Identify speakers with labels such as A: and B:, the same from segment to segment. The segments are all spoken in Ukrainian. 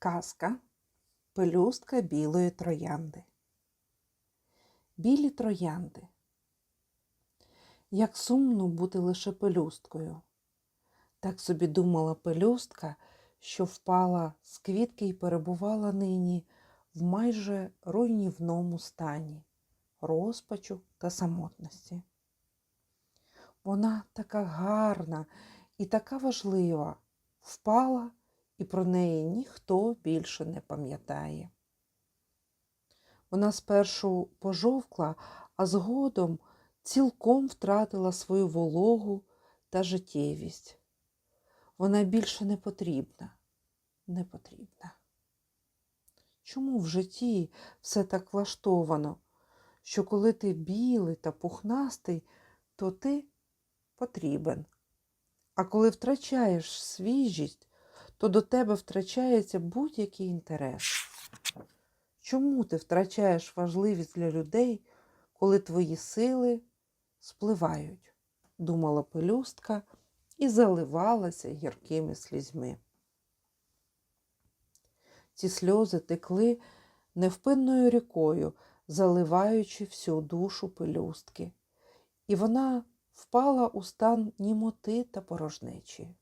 A: Казка Пелюстка білої троянди. Білі троянди. Як сумно бути лише пелюсткою. Так собі думала пелюстка, що впала з квітки і перебувала нині в майже руйнівному стані розпачу та самотності. Вона така гарна і така важлива, впала і про неї ніхто більше не пам'ятає. Вона спершу пожовкла, а згодом цілком втратила свою вологу та життєвість. Вона більше не потрібна, не потрібна. Чому в житті все так влаштовано, що коли ти білий та пухнастий, то ти потрібен. А коли втрачаєш свіжість, то до тебе втрачається будь-який інтерес. Чому ти втрачаєш важливість для людей, коли твої сили спливають? думала пелюстка і заливалася гіркими слізьми. Ці сльози текли невпинною рікою, заливаючи всю душу пелюстки, і вона впала у стан німоти та порожнечі.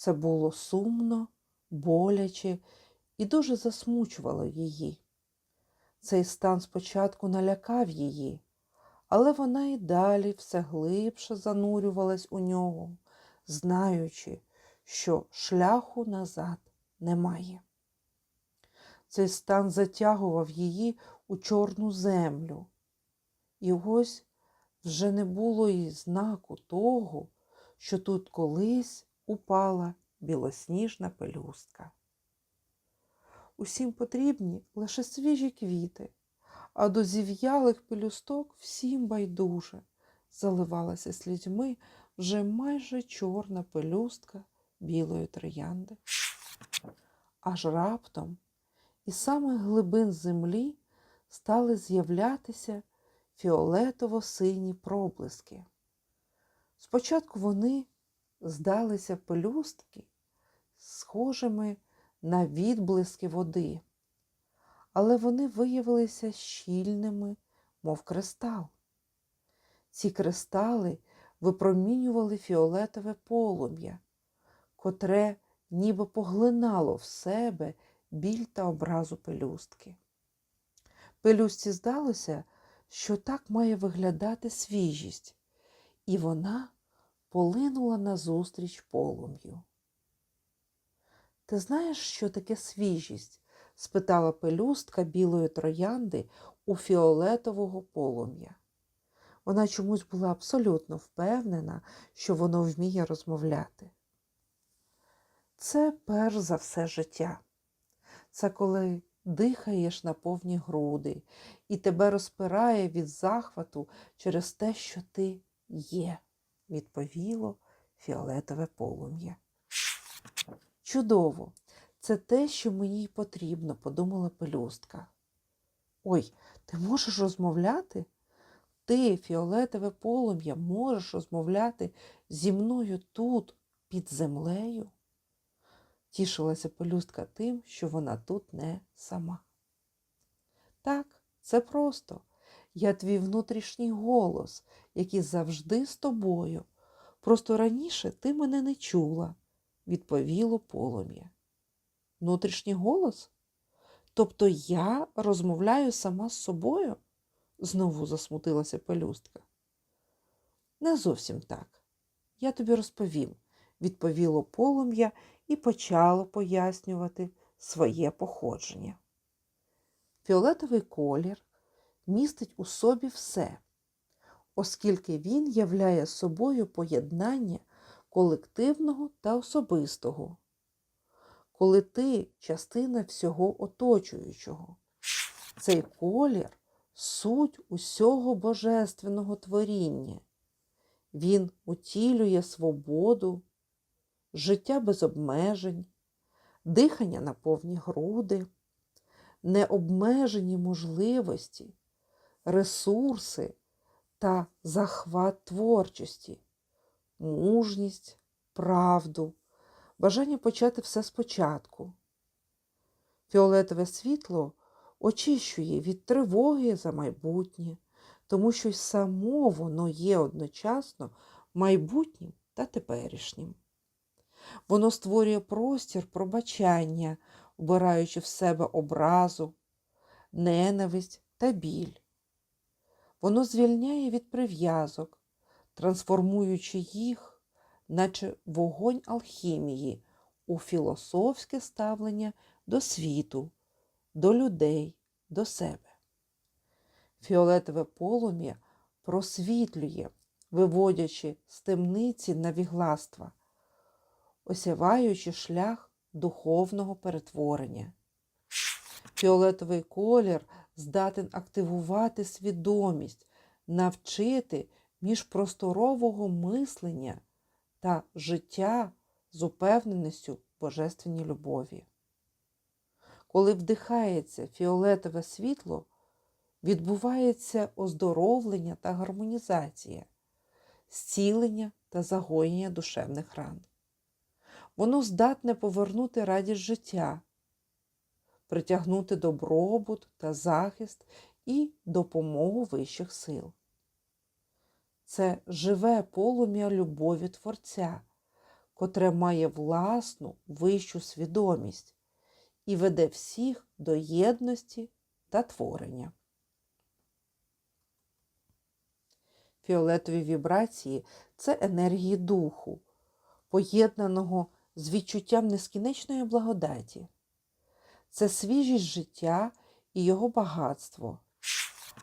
A: Це було сумно, боляче і дуже засмучувало її. Цей стан спочатку налякав її, але вона й далі все глибше занурювалась у нього, знаючи, що шляху назад немає. Цей стан затягував її у чорну землю. І ось вже не було і знаку того, що тут колись упала білосніжна пелюстка. Усім потрібні лише свіжі квіти, а до зів'ялих пелюсток всім байдуже заливалася слізьми вже майже чорна пелюстка білої троянди. Аж раптом із самих глибин землі стали з'являтися фіолетово-сині проблиски. Спочатку вони здалися пелюстки, схожими на відблиски води, але вони виявилися щільними, мов кристал. Ці кристали випромінювали фіолетове полум'я, котре ніби поглинало в себе біль та образу пелюстки. Пелюстці здалося, що так має виглядати свіжість, і вона полинула назустріч полум'ю. Ти знаєш, що таке свіжість? спитала пелюстка білої троянди у фіолетового полум'я. Вона чомусь була абсолютно впевнена, що воно вміє розмовляти. Це перш за все життя. Це коли дихаєш на повні груди і тебе розпирає від захвату через те, що ти є, відповіло фіолетове полум'я. Чудово, це те, що мені й потрібно, подумала пелюстка. Ой, ти можеш розмовляти? Ти, фіолетове полум'я, можеш розмовляти зі мною тут, під землею? Тішилася пелюстка тим, що вона тут не сама. Так, це просто. Я твій внутрішній голос, який завжди з тобою. Просто раніше ти мене не чула, відповіло полум'я. Внутрішній голос? Тобто я розмовляю сама з собою? знову засмутилася пелюстка. Не зовсім так. Я тобі розповім, відповіло полум'я і почало пояснювати своє походження. Фіолетовий колір містить у собі все, оскільки він являє собою поєднання колективного та особистого, коли ти частина всього оточуючого. Цей колір суть усього божественного творіння. Він утілює свободу, життя без обмежень, дихання на повні груди, необмежені можливості, ресурси та захват творчості, мужність, правду, бажання почати все спочатку. Фіолетове світло очищує від тривоги за майбутнє, тому що й само воно є одночасно майбутнім та теперішнім. Воно створює простір пробачання, вбираючи в себе образу, ненависть та біль. Воно звільняє від прив'язок, трансформуючи їх, наче вогонь алхімії, у філософське ставлення до світу, до людей, до себе. Фіолетове полум'я просвітлює, виводячи з темниці навігластва, осяваючи шлях духовного перетворення. Фіолетовий колір здатен активувати свідомість, навчити міжпросторового мислення та життя з упевненістю божественній любові. Коли вдихається фіолетове світло, відбувається оздоровлення та гармонізація, зцілення та загоєння душевних ран. Воно здатне повернути радість життя, притягнути добробут та захист і допомогу вищих сил. Це живе полум'я любові Творця, котре має власну вищу свідомість і веде всіх до єдності та творення. Фіолетові вібрації це енергії духу, поєднаного з відчуттям нескінченної благодаті. Це свіжість життя і його багатство.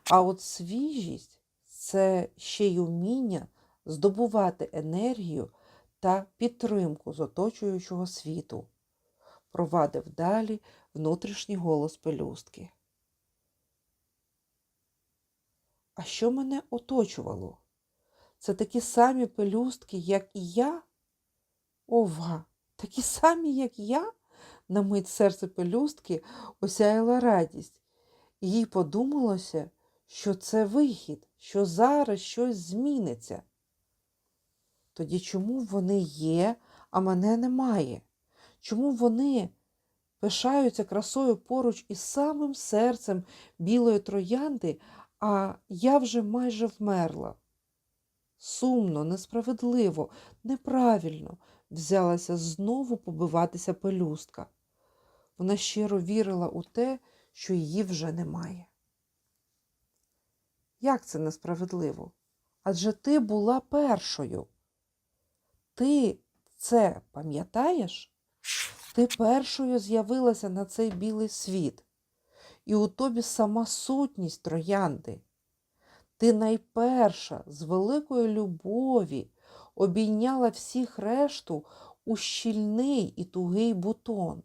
A: А от свіжість це ще й уміння здобувати енергію та підтримку з оточуючого світу, провадив далі внутрішній голос пелюстки. А що мене оточувало? Це такі самі пелюстки, як і я? Ова, такі самі, як я? На мить серце пелюстки осяяла радість, їй подумалося, що це вихід, що зараз щось зміниться. Тоді чому вони є, а мене немає? Чому вони пишаються красою поруч із самим серцем білої троянди, а я вже майже вмерла? Сумно, несправедливо, неправильно взялася знову побиватися пелюстка. Вона щиро вірила у те, що її вже немає. Як це несправедливо? Адже ти була першою. Ти це пам'ятаєш? Ти першою з'явилася на цей білий світ, і у тобі сама сутність троянди. Ти найперша з великої любові обійняла всіх решту у щільний і тугий бутон.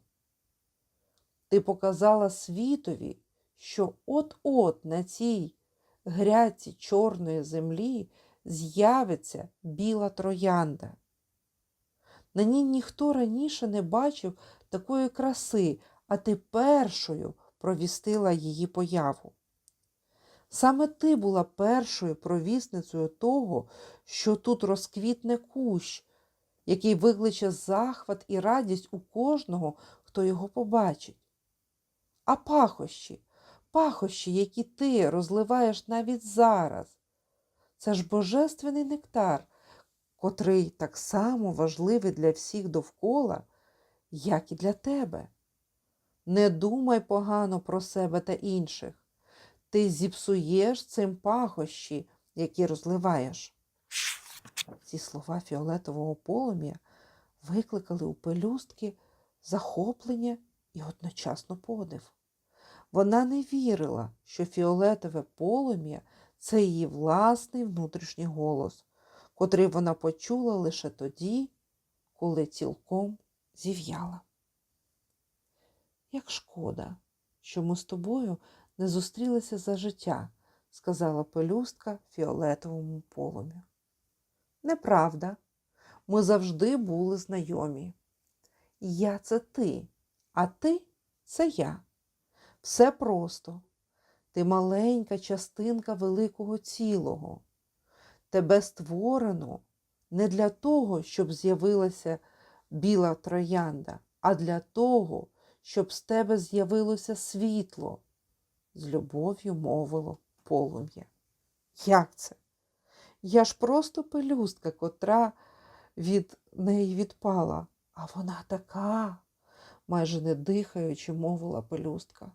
A: Ти показала світові, що от-от на цій гряці чорної землі з'явиться біла троянда. На ній ніхто раніше не бачив такої краси, а ти першою провістила її появу. Саме ти була першою провісницею того, що тут розквітне кущ, який викличе захват і радість у кожного, хто його побачить. А пахощі, пахощі, які ти розливаєш навіть зараз, це ж божественний нектар, котрий так само важливий для всіх довкола, як і для тебе. Не думай погано про себе та інших. Ти зіпсуєш цим пахощі, які розливаєш. Ці слова фіолетового полум'я викликали у пелюстки захоплення і одночасно подив. Вона не вірила, що фіолетове полум'я це її власний внутрішній голос, котрий вона почула лише тоді, коли цілком зів'яла. Як шкода, що ми з тобою не зустрілися за життя, сказала пелюстка фіолетовому полум'ю. Неправда, ми завжди були знайомі. Я це ти, а ти це я. Все просто. Ти маленька частинка великого цілого. Тебе створено не для того, щоб з'явилася біла троянда, а для того, щоб з тебе з'явилося світло, з любов'ю мовило полум'я. Як це? Я ж просто пелюстка, котра від неї відпала, а вона така, майже не дихаючи, мовила пелюстка.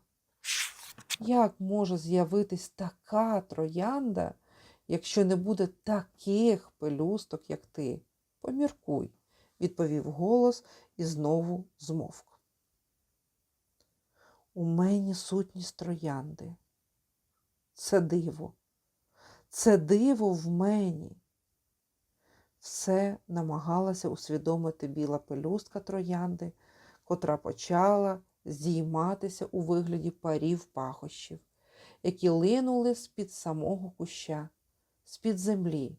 A: Як може з'явитись така троянда, якщо не буде таких пелюсток, як ти? Поміркуй, відповів голос і знову змовк. У мені сутність троянди. Це диво. Це диво в мені. Все намагалася усвідомити біла пелюстка троянди, котра почала здійматися у вигляді парів пахощів, які линули з-під самого куща, з-під землі,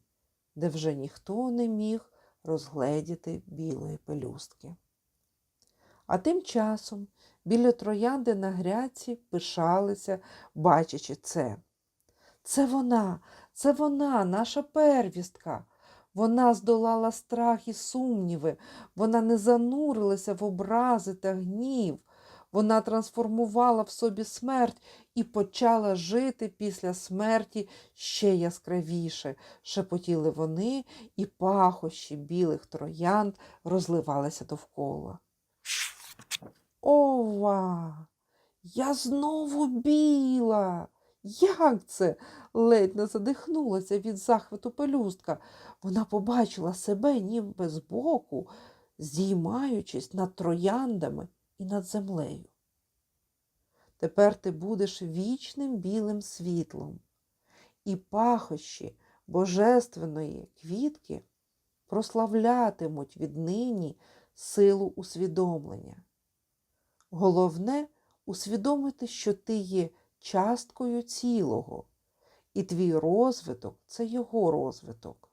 A: де вже ніхто не міг розгледіти білої пелюстки. А тим часом біля троянди на гряці пишалися, бачачи це. Це вона, це вона, наша первістка. Вона здолала страх і сумніви, вона не занурилася в образи та гнів, вона трансформувала в собі смерть і почала жити після смерті ще яскравіше. Шепотіли вони, і пахощі білих троянд розливалися довкола. Ова! Я знову біла. Як це? ледь не задихнулася від захвату пелюстка. Вона побачила себе ніби збоку, здіймаючись над трояндами і над землею. Тепер ти будеш вічним білим світлом, і пахощі божественної квітки прославлятимуть віднині силу усвідомлення. Головне усвідомити, що ти є часткою цілого, і твій розвиток це його розвиток.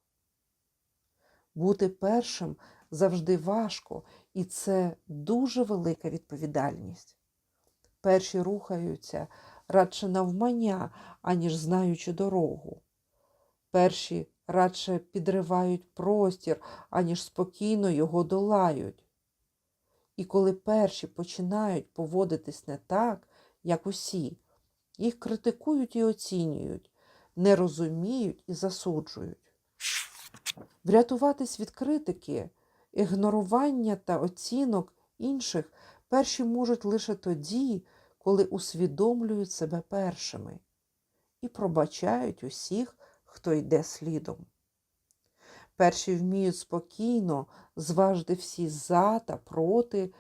A: Бути першим завжди важко, і це дуже велика відповідальність. Перші рухаються радше навмання, аніж знаючи дорогу. Перші радше підривають простір, аніж спокійно його долають. І коли перші починають поводитись не так, як усі, їх критикують і оцінюють, не розуміють і засуджують. Врятуватись від критики, ігнорування та оцінок інших перші можуть лише тоді, коли усвідомлюють себе першими і пробачають усіх, хто йде слідом. Перші вміють спокійно зважити всі за та проти,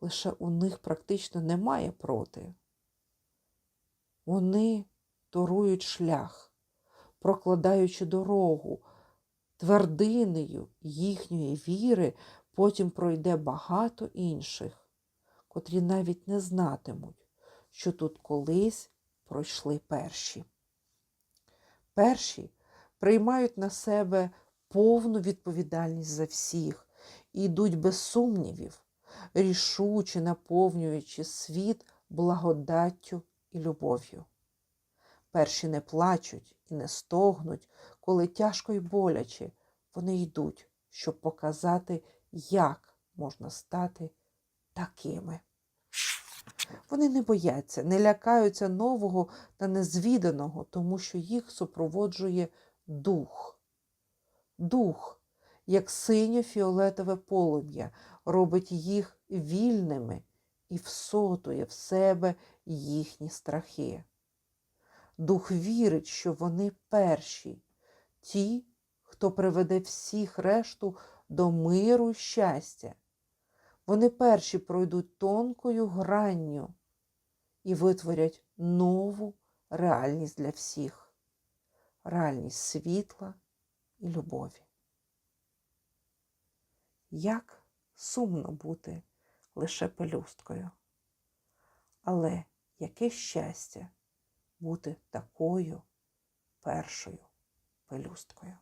A: лише у них практично немає проти. Вони торують шлях, прокладаючи дорогу, твердинею їхньої віри потім пройде багато інших, котрі навіть не знатимуть, що тут колись пройшли перші. Перші приймають на себе повну відповідальність за всіх і йдуть без сумнівів, рішуче наповнюючи світ благодаттю і любов'ю. Перші не плачуть і не стогнуть, коли тяжко й боляче, вони йдуть, щоб показати, як можна стати такими. Вони не бояться, не лякаються нового та незвіданого, тому що їх супроводжує дух. Дух, як синьо-фіолетове полум'я, робить їх вільними і всотує в себе їхні страхи. Дух вірить, що вони перші, ті, хто приведе всіх решту до миру й щастя. Вони перші пройдуть тонкою гранню і витворять нову реальність для всіх, реальність світла і любові. Як сумно бути лише пелюсткою, але яке щастя бути такою першою пелюсткою.